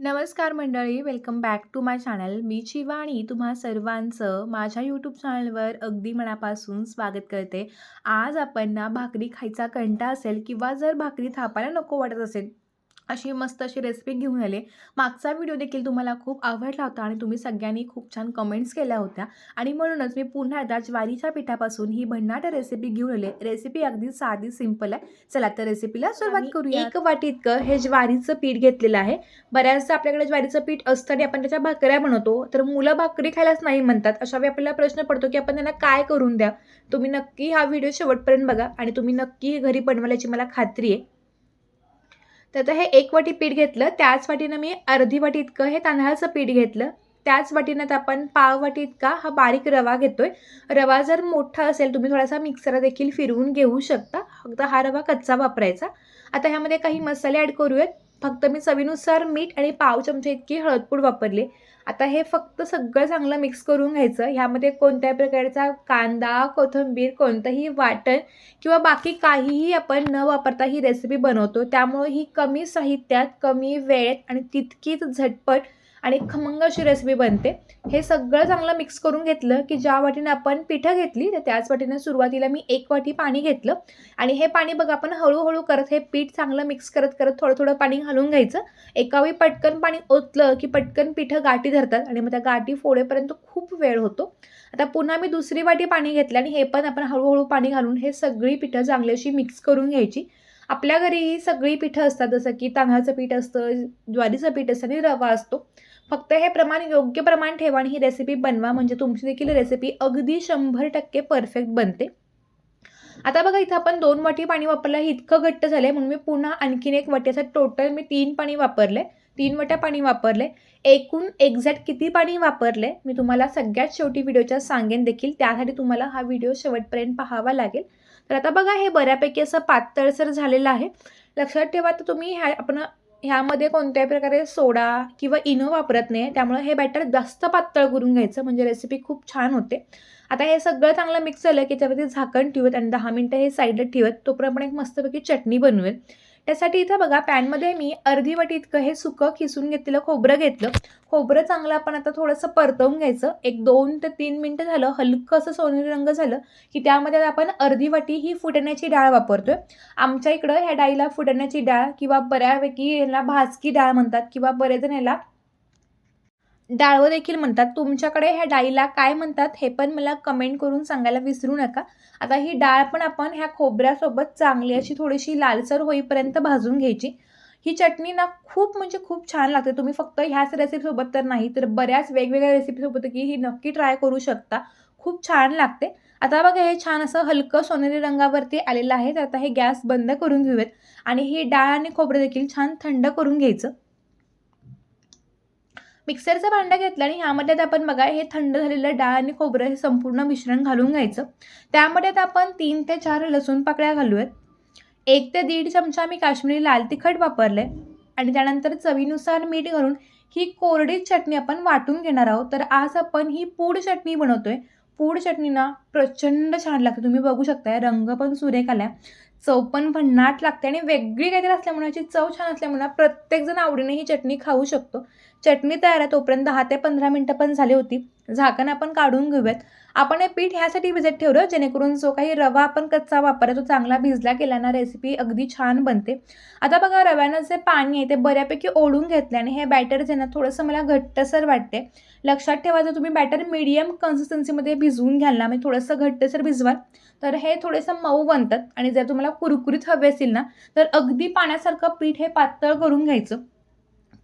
नमस्कार मंडळी, welcome back to my channel. मी शिवाणी तुम्हा सर्वांचं माझ्या यूट्यूब चॅनलवर अगदी मनापासून स्वागत करते. आज आपण ना भाकरी खायचा कंटा असेल किंवा जर भाकरी थापायला नको वाटत असेल, अशी मस्त अशी रेसिपी घेऊन आले. मागचा व्हिडिओ देखील तुम्हाला खूप आवडला होता आणि तुम्ही सगळ्यांनी खूप छान कमेंट्स केल्या होत्या आणि म्हणूनच मी पुन्हा एकदा ज्वारीच्या पिठापासून ही भन्नाट रेसिपी घेऊन आले. रेसिपी अगदी साधी सिंपल आहे. चला तर रेसिपीला सुरुवात करूया. 1 वाटी इतकं हे ज्वारीचं पीठ घेतलेलं आहे. बऱ्याचदा आपल्याकडे ज्वारीचं पीठ असतं आणि आपण त्याच्या भाकऱ्या बनवतो. तर मुलं भाकरी खायलाच नाही म्हणतात. अशा वेळी आपल्याला प्रश्न पडतो, की आपण त्यांना काय करून द्या? तुम्ही नक्की हा व्हिडिओ शेवटपर्यंत बघा आणि तुम्ही नक्की घरी बनवाल याची मला खात्री आहे. तर आता हे एक वाटी पीठ घेतलं. त्याच वाटीनं मी अर्धी वाटी इतकं हे तांदळाचं पीठ घेतलं. त्याच वाटीनं तर आपण पाव वाटी इतका हा बारीक रवा घेतोय. रवा जर मोठा असेल तुम्ही थोडासा मिक्सर देखील फिरवून घेऊ शकता. फक्त हा रवा कच्चा वापरायचा. आता ह्यामध्ये काही मसाले ॲड करूयात. फक्त मी चवीनुसार मीठ आणि पाव चमचे इतकी हळदपूड वापरली. आता हे फक्त सगळं चांगलं मिक्स करून घ्यायचं. ह्यामध्ये कोणत्याही प्रकारचा कांदा, कोथिंबीर, कोणतंही वाटण किंवा बाकी काहीही आपण न वापरता ही रेसिपी बनवतो. त्यामुळे ही कमी साहित्यात, कमी वेळेत आणि तितकीच झटपट आणि खमंग अशी रेसिपी बनते. हे सगळं चांगलं मिक्स करून घेतलं, की ज्या वाटीनं आपण पिठं घेतली, तर त्याच वाटीनं सुरुवातीला मी एक वाटी पाणी घेतलं आणि हे पाणी बघा आपण हळूहळू करत हे पीठ चांगलं मिक्स करत, करत थोडं-थोडं पाणी घालून घ्यायचं. एकावेळी पटकन पाणी ओतलं, की पटकन पिठं गाठी धरतात आणि मग त्या गाठी फोडेपर्यंत खूप वेळ होतो. आता पुन्हा मी दुसरी वाटी पाणी घेतलं आणि हे पण आपण हळूहळू पाणी घालून हे सगळी पिठं चांगली अशी मिक्स करून घ्यायची. आपल्या घरी ही सगळी पिठं असतात. जसं की तांदळाचं पीठ असतं, ज्वारीचं पीठ असतं आणि रवा असतो. फक्त हे प्रमाण योग्य प्रमाण ठेवा आणि ही रेसिपी बनवा म्हणजे तुमची देखील रेसिपी अगदी 100% परफेक्ट बनते. आता बघा इथं आपण दोन वाटी पाणी वापरलं हे इतकं घट्ट झालंय म्हणून मी पुन्हा आणखीन एक वाटी असं टोटल मी तीन पाणी वापरले. तीन वाट्या पाणी वापरले. एकूण एक्झॅक्ट किती पाणी वापरले मी तुम्हाला सगळ्यात शेवटी व्हिडिओच्या सांगेन देखील. त्यासाठी तुम्हाला हा व्हिडिओ शेवटपर्यंत पाहावा लागेल. तर आता बघा हे बऱ्यापैकी असं पातळसर झालेलं आहे. लक्षात ठेवा तर तुम्ही ह्या आपण ह्यामध्ये कोणत्याही प्रकारे सोडा किंवा इनो वापरत नाही. त्यामुळे हे बॅटर जास्त पातळ करून घ्यायचं म्हणजे रेसिपी खूप छान होते. आता हे सगळं चांगलं मिक्स झालं, की त्यावरती झाकण ठेवत आणि दहा मिनटं हे साईडला ठेवत तोपर्यंत आपण एक मस्तपैकी चटणी बनवूयात. त्यासाठी इथं बघा पॅनमध्ये मी अर्धी वाटी इतकं हे सुकं खिसून घेतलेलं खोबरं घेतलं. खोबरं चांगलं आपण आता थोडंसं परतवून घ्यायचं. एक दोन ते तीन मिनटं झालं, हलकं असं सोनेरी रंग झालं, की त्यामध्ये आपण अर्धी वाटी ही फुटण्याची डाळ वापरतोय. आमच्या इकडं ह्या डाळीला फुटण्याची डाळ किंवा बऱ्यापैकी याला भाजकी डाळ म्हणतात किंवा बरेच जण याला डाळवं देखील म्हणतात. तुमच्याकडे ह्या डाळीला काय म्हणतात हे पण मला कमेंट करून सांगायला विसरू नका. आता ही डाळ पण आपण ह्या खोबऱ्यासोबत चांगली अशी थोडीशी लालसर होईपर्यंत भाजून घ्यायची. ही चटणी ना खूप म्हणजे खूप छान लागते. तुम्ही फक्त ह्याच रेसिपीसोबत तर नाही, तर बऱ्याच वेगवेगळ्या रेसिपीसोबत की ही नक्की ट्राय करू शकता. खूप छान लागते. आता बघा हे छान असं हलकं सोनेरी रंगावरती आलेलं आहे. तर आता हे गॅस बंद करून घेऊयात आणि ही डाळ आणि खोबरं देखील छान थंड करून घ्यायचं. मिक्सरचं भांडं घेतलं आणि ह्यामध्ये आता आपण बघा हे थंड झालेलं डाळ आणि खोबरं हे संपूर्ण मिश्रण घालून घ्यायचं. त्यामध्ये आता आपण तीन ते चार लसूण पाकळ्या घालूयात. एक ते दीड चमचा मी काश्मीरी लाल तिखट वापरले आणि त्यानंतर चवीनुसार मीठ घालून ही कोरडी चटणी आपण वाटून घेणार आहोत. तर आज आपण ही पूड चटणी बनवतोय. पूड चटणी ना प्रचंड छान लागते. तुम्ही बघू शकताय रंग पण सुरेख आला चव पण भन्नाट लागते आणि वेगळी काहीतरी असल्यामुळे याची चव छान असल्यामुळे प्रत्येकजण आवडीने ही चटणी खाऊ शकतो. चटणी तयार आहे तोपर्यंत दहा ते पंधरा मिनटं पण झाली होती. झाकण आपण काढून घेऊयात. आपण हे पीठ ह्यासाठी भिजत ठेवलं जेणेकरून जो काही रवा आपण कच्चा वापरला तो चांगला भिजला गेल्यानं रेसिपी अगदी छान बनते. आता बघा रव्यानं जे पाणी आहे ते बऱ्यापैकी ओढून घेतलं आणि हे बॅटर जे ना थोडंसं मला घट्टसर वाटते. लक्षात ठेवा जर तुम्ही बॅटर मीडियम कन्सिस्टन्सीमध्ये भिजवून घ्याल ना म्हणजे थोडंसं घट्टसर भिजवाल तर हे थोडेसं मऊ बनतात आणि जर तुम्हाला कुरकुरीत हवे असतील ना तर अगदी पाण्यासारखं पीठ हे पातळ करून घ्यायचं.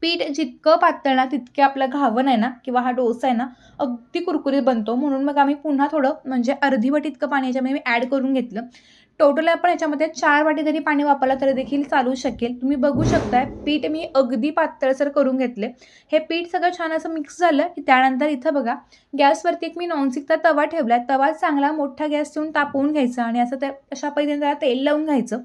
पीठ जितकं पातळ ना तितके आपलं घावन आहे ना किंवा हा डोसा आहे ना अगदी कुरकुरीत बनतो. म्हणून मग आम्ही पुन्हा थोडं म्हणजे अर्धी वाटी इतकं पाणी याच्यामध्ये मी ॲड करून घेतलं. टोटल आपण याच्यामध्ये चार वाटी जरी पाणी वापरलं तरी देखील चालू शकेल. तुम्ही बघू शकताय पीठ मी अगदी पातळसर करून घेतले. हे पीठ सगळं छान असं मिक्स झालं की त्यानंतर इथं बघा गॅसवरती एक मी नॉनस्टिकचा तवा ठेवला तवा चांगला मोठा गॅस ठेवून तापवून घ्यायचा आणि असं त्या अशा पद्धतीने त्याला तेल लावून घ्यायचं.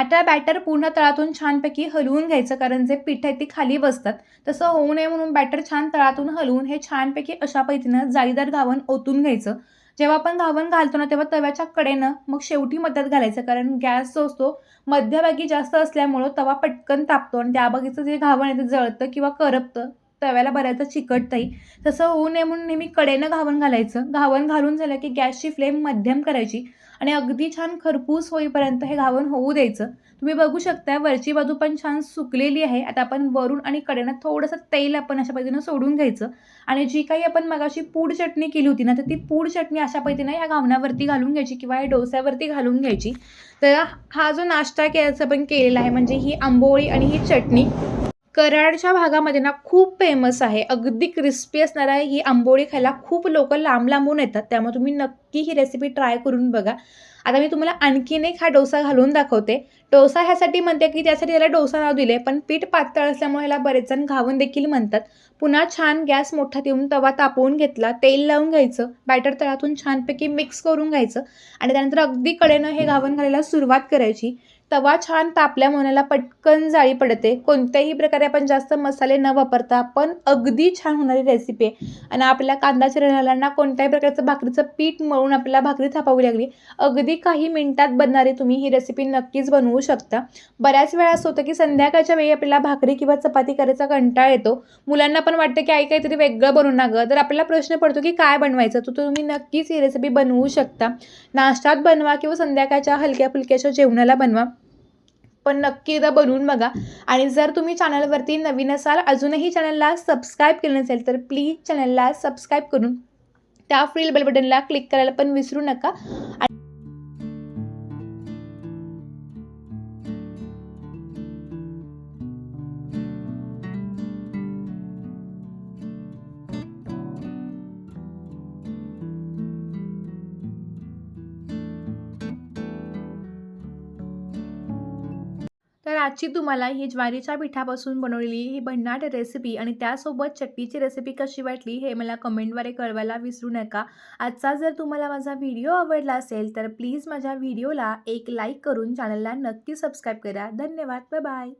आता बॅटर पूर्ण तळातून छानपैकी हलवून घ्यायचं कारण जे पीठ आहे ती खाली बसतात. तसं होऊ नये म्हणून बॅटर छान तळातून हलवून हे छानपैकी अशा पद्धतीनं जाळीदार घावण ओतून घ्यायचं. जेव्हा आपण घावण घालतो ना तेव्हा तव्याच्या कडेनं मग शेवटी मध्यात घालायचं कारण गॅस जो असतो मध्यभागी जास्त असल्यामुळं तवा पटकन तापतो आणि त्या बागीचं जे घावण आहे ते जळतं किंवा करपतं तव्याला बऱ्याचदा चिकटतंही तसं होऊ नये म्हणून नेहमी कडेनं घावण घालायचं. घावण घालून झालं की गॅसची फ्लेम मध्यम करायची आणि अगदी छान खरपूस होईपर्यंत हे घावण होऊ द्यायचं. तुम्ही बघू शकता वरची बाजू पण छान सुकलेली आहे. आता आपण वरून आणि कडेनं थोडंसं तेल आपण अशा पद्धतीनं सोडून घ्यायचं. आणि जी काही आपण मगाशी पूड चटणी केली होती ना तर ती पूड चटणी अशा पद्धतीनं या घावण्यावरती घालून घ्यायची किंवा या डोस्यावरती घालून घ्यायची. तर हा जो नाश्ता केल्याचा पण केलेला आहे म्हणजे ही आंबोळी आणि ही चटणी. कराडच्या भागामध्ये ना खूप फेमस आहे. अगदी क्रिस्पी असणार आहे. ही आंबोळी खायला खूप लोक लांब लांबून येतात. त्यामुळे तुम्ही नक्की ही रेसिपी ट्राय करून बघा. आता मी तुम्हाला आणखीन एक हा डोसा घालून दाखवते. डोसा ह्यासाठी म्हणते की त्यासाठी त्याला डोसा नाव दिले पण पीठ पातळ असल्यामुळे ह्याला बरेच जण घावून देखील म्हणतात. पुन्हा छान गॅस मोठा देऊन तवा तापवून घेतला. तेल लावून घ्यायचं. बॅटर तळातून छानपैकी मिक्स करून घ्यायचं. आणि त्यानंतर अगदी कडेनं हे घावण घालायला सुरुवात करायची. तवा छान तापल्यामुळे याला पटकन जाळी पडते. कोणत्याही प्रकारे आपण जास्त मसाले न वापरता पण अगदी छान होणारी रेसिपी आहे. आणि आपल्या कांदा चिरणाऱ्यांना कोणत्याही प्रकारचं भाकरीचं पीठ मळून आपल्याला भाकरी थापावी लागली अगदी काही मिनिटात बनणारी तुम्ही ही रेसिपी नक्कीच बनवू शकता. बऱ्याच वेळा असं होतं की संध्याकाळच्या वेळी आपल्याला भाकरी किंवा चपाती करायचा कंटाळ येतो. मुलांना पण वाटतं की आई काहीतरी वेगळं बनवून ना गं तर आपल्याला प्रश्न पडतो की काय बनवायचं? तर तुम्ही नक्कीच ही रेसिपी बनवू शकता. नाश्त्यात बनवा किंवा संध्याकाळच्या हलक्या फुलक्याच्या जेवणाला बनवा. पण नक्की एकदा बनवून बघा. आणि जर तुम्ही चॅनलवरती नवीन असाल अजूनही चॅनलला सबस्क्राईब केलं नसेल तर प्लीज चॅनलला सबस्क्राईब करून त्या फ्रील बेल बटनला क्लिक करायला पण विसरू नका. आणि आजची तुम्हाला ही ज्वारीच्या पिठापासून बनवलेली ही भन्नाट रेसिपी आणि त्यासोबत चटणीची रेसिपी कशी वाटली हे मला कमेंटद्वारे कळवायला विसरू नका. आजचा जर तुम्हाला माझा व्हिडिओ आवडला असेल तर प्लीज माझ्या व्हिडिओला एक लाईक करून चॅनलला नक्की सबस्क्राईब करा. धन्यवाद. Bye bye